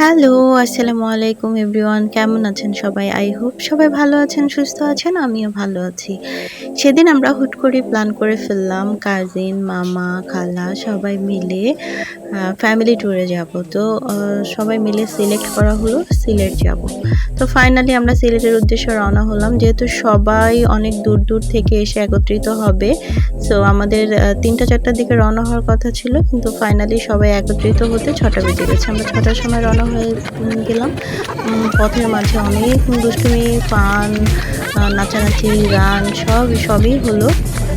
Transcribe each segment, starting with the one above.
Hello আসসালামু আলাইকুম everyone কেমন আছেন সবাই? আই হোপ সবাই ভালো আছেন, সুস্থ আছেন, আমিও ভালো আছি। সেদিন আমরা হুট করে প্ল্যান করে ফেললাম কাজিন মামা, খালা, সবাই মিলে ফ্যামিলি ট্যুরে যাব। তো সবাই মিলে সিলেক্ট করা হলো, সিলেট যাব। তো ফাইনালি আমরা সিলেটের উদ্দেশ্যে রওনা হলাম, যেহেতু সবাই অনেক দূর দূর থেকে এসে একত্রিত হবে। সো আমাদের তিনটা চারটার দিকে রওনা হওয়ার কথা ছিল, কিন্তু ফাইনালি সবাই একত্রিত হতে ছটা বেজে গেছে। আমরা ছটার সময় রওনা হয়ে গেলাম। পথের মাঝে অনেক দুষ্টুমি, পান নাচানাচি, গান, সব, সবই হলো।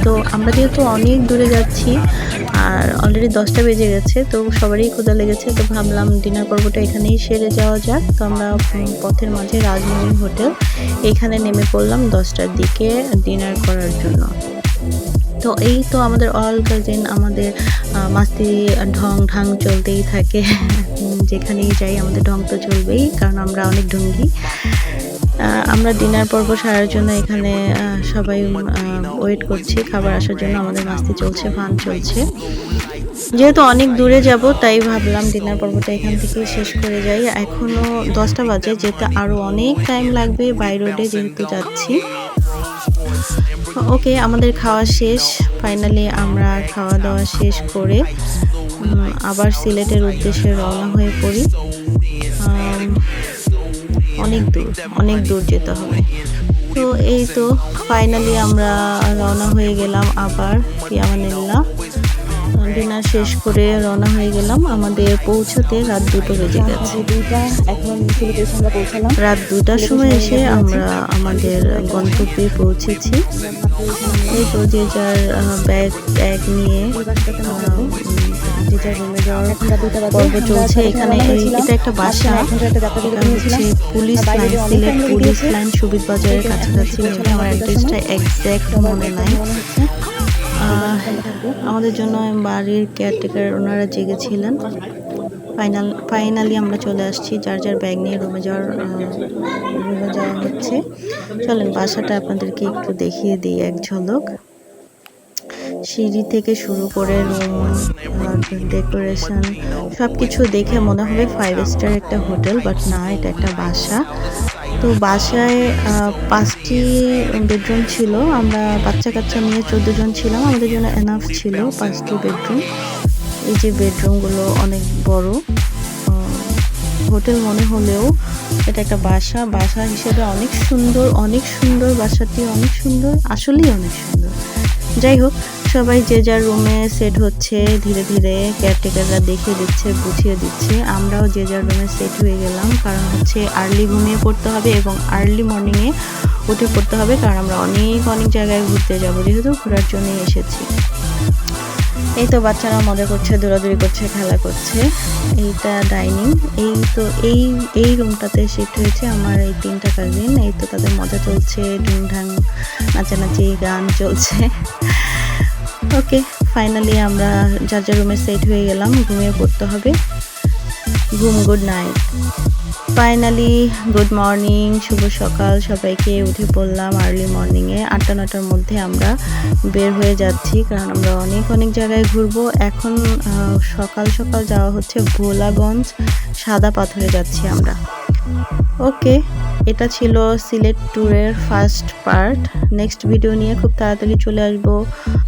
তো আমরা যেহেতু অনেক দূরে যাচ্ছি, আর অলরেডি দশটা বেজে গেছে, তো সবারই ক্ষুদা লেগেছে, তো ভাবলাম ডিনার পর্বটা এখানেই সেরে যাওয়া যাক। তো আমরা পথের মাঝে রাজমহল হোটেল, এখানে নেমে পড়লাম দশটার দিকে ডিনার করার জন্য। তো এই তো আমাদের অল কাজিন আমাদের মাস্তি ঢং ঢাং চলতেই থাকে। যেখানেই যাই আমাদের ঢং তো চলবেই, কারণ আমরা অনেক ঢঙ্গি। আমরা ডিনার পর্ব সারার জন্য এখানে সবাই ওয়েট করছি। খাবার আসার জন্য আমাদের মাস্তি চলছে, ফান চলছে। যেহেতু অনেক দূরে যাব, তাই ভাবলাম ডিনার পর্বটা এখান থেকে শেষ করে যাই। এখনও দশটা বাজে, যেতে আরও অনেক টাইম লাগবে বাই রোডে যেহেতু যাচ্ছি। ওকে আমাদের খাওয়া শেষ। ফাইনালি আমরা খাওয়া দাওয়া শেষ করে আবার সিলেটের উদ্দেশ্যে রওনা হয়ে পড়ি। অনেক দূর অনেক দূর যেতে হবে। তো এই তো ফাইনালি আমরা রওনা হয়ে গেলাম আবার ফিয়ামানিল্লাহ ডিনার শেষ করে রওনা হয়ে গেলাম আমাদের পৌঁছাতে রাত দুটো বেজে গেছে রাত দুটার সময় এসে আমরা আমাদের গন্তব্যে পৌঁছেছি এই তো যে যার ব্যাগ ব্যাগ নিয়ে চলছে এখানে একটা বাসা। হচ্ছে পুলিশ লাইন, সিলেট পুলিশ বাজারের কাছাকাছি আমার অ্যাড্রেসটা সময়। এক্স্যাক্ট মনে নাই আমাদের জন্য বাড়ির কেয়ারটেকার ওনারা জেগেছিলেন ফাইনাল ফাইনালি আমরা চলে আসছি, যার যার ব্যাগ নিয়ে রুমে যাওয়ার রুমে যাওয়া হচ্ছে। চলেন, বাসাটা আপনাদেরকে একটু দেখিয়ে দিই এক ঝলক। সিঁড়ি থেকে শুরু করে রুম ডেকোরেশন সব কিছু দেখে মনে হবে ফাইভ স্টার একটা হোটেল বাট না, এটা একটা বাসা। তো বাসায় পাঁচটি বেডরুম ছিল। আমরা বাচ্চা কাচ্চা নিয়ে চোদ্দ জন ছিলাম। আমাদের জন্য এনাফ ছিল পাঁচটি বেডরুম। এই যে বেডরুমগুলো অনেক বড়। হোটেল মনে হলেও এটা একটা বাসা। বাসা হিসেবে অনেক সুন্দর অনেক সুন্দর বাসাটি, অনেক সুন্দর, আসলেই অনেক সুন্দর। যাই হোক সবাই যে যার রুমে সেট হচ্ছে, ধীরে ধীরে কেয়ারটেকাররা দেখিয়ে দিচ্ছে, বুঝিয়ে দিচ্ছে। আমরাও যে যার রুমে সেট হয়ে গেলাম, কারণ হচ্ছে আর্লি ঘুমিয়ে পড়তে হবে এবং আর্লি মর্নিংয়ে উঠে পড়তে হবে, কারণ আমরা অনেক অনেক জায়গায় ঘুরতে যাব, যেহেতু ঘোরার জন্যই এসেছি। এই তো বাচ্চারা মজা করছে, দৌড়াদৌড়ি করছে, খেলা করছে। এইটা ডাইনিং এই তো, এই এই রুমটাতে শিফট হয়েছে আমার এই তিনটা কাজিন এই তো তাদের মজা চলছে ঢুংঢাং নাচানাচি, গান চলছে। ওকে ফাইনালি আমরা যার যার রুমে সেট হয়ে গেলাম, ঘুমিয়ে পড়তে হবে। ঘুম good night finally good morning শুভ সকাল, সবাইকে উঠে পড়লাম আর্লি মর্নিংয়ে আটটা নটার মধ্যে আমরা বের হয়ে যাচ্ছি, কারণ আমরা অনেক অনেক জায়গায় ঘুরবো। এখন সকাল সকাল যাওয়া হচ্ছে ভোলাগঞ্জ, সাদা পাথরে যাচ্ছি আমরা। ওকে। এটা ছিল সিলেট ট্যুরের ফার্স্ট পার্ট। নেক্সট ভিডিও নিয়ে খুব তাড়াতাড়ি চলে আসব।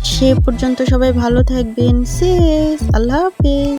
সে পর্যন্ত সবাই ভালো থাকবেন। শেষ আল্লাহ হাফেজ।